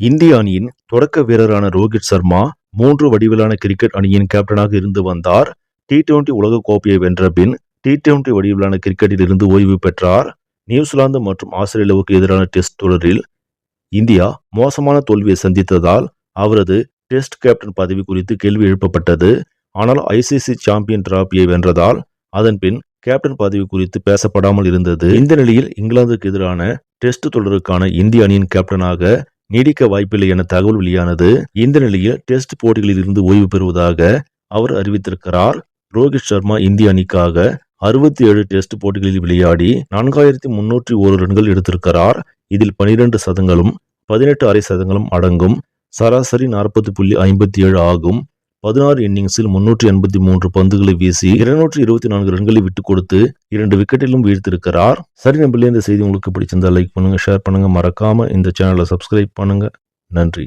இந்திய அணியின் தொடக்க வீரரான ரோஹித் சர்மா மூன்று வடிவிலான கிரிக்கெட் அணியின் கேப்டனாக இருந்து வந்தார். டி டுவெண்டி உலகக் கோப்பையை வென்ற பின் டி டுவெண்டி வடிவிலான கிரிக்கெட்டில் இருந்து ஓய்வு பெற்றார். நியூசிலாந்து மற்றும் ஆஸ்திரேலியாவுக்கு எதிரான டெஸ்ட் தொடரில் இந்தியா மோசமான தோல்வியை சந்தித்ததால் அவரது டெஸ்ட் கேப்டன் பதவி குறித்து கேள்வி எழுப்பப்பட்டது. ஆனால் ஐசிசி சாம்பியன் டிராபியை வென்றதால் அதன் பின் கேப்டன் பதவி குறித்து பேசப்படாமல் இருந்தது. இந்த நிலையில் இங்கிலாந்துக்கு எதிரான டெஸ்ட் தொடருக்கான இந்திய அணியின் கேப்டனாக நீடிக்க வாய்ப்பில்லை என தகவல் வெளியானது இந்த நிலையில் டெஸ்ட் போட்டிகளில் இருந்து ஓய்வு பெறுவதாக அவர் அறிவித்திருக்கிறார். ரோஹித் சர்மா இந்திய அணிக்காக அறுபத்தி ஏழு டெஸ்ட் போட்டிகளில் விளையாடி நான்காயிரத்தி முன்னூற்றி ஒரு ரன்கள் எடுத்திருக்கிறார். இதில் பனிரெண்டு சதங்களும் பதினெட்டு அரை சதங்களும் அடங்கும். சராசரி நாற்பது புள்ளி ஐம்பத்தி ஏழு ஆகும். பதினாறு இன்னிங்ஸில் முன்னூற்றி எண்பத்தி மூன்று பந்துகளை வீசி இருநூற்றி இருபத்தி நான்கு ரன்களை விட்டுக் கொடுத்து இரண்டு விக்கெட்டிலும் வீழ்த்திருக்கிறார். சரி நம்பளே இந்த செய்தி உங்களுக்கு பிடிச்சிருந்தா லைக் பண்ணுங்க ஷேர் பண்ணுங்க. மறக்காம இந்த சேனலை சப்ஸ்கிரைப் பண்ணுங்க. நன்றி.